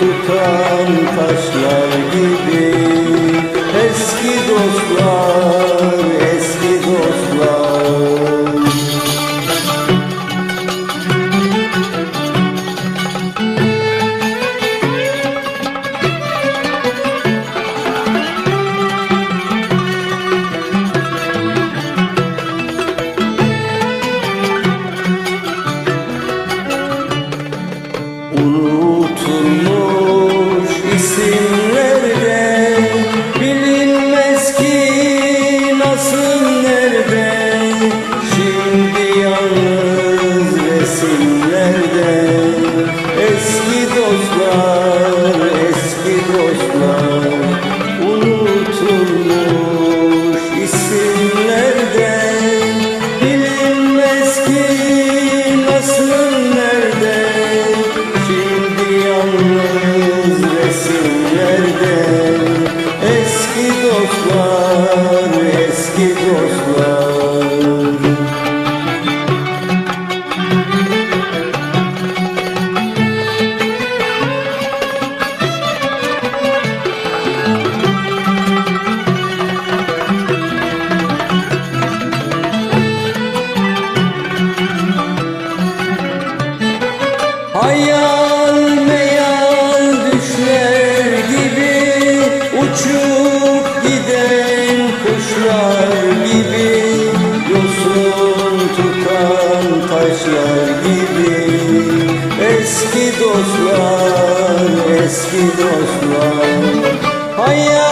tutan taşlar eski dostlar tutan taşlar gibi. Eski dostlar, eski dostlar. Hayal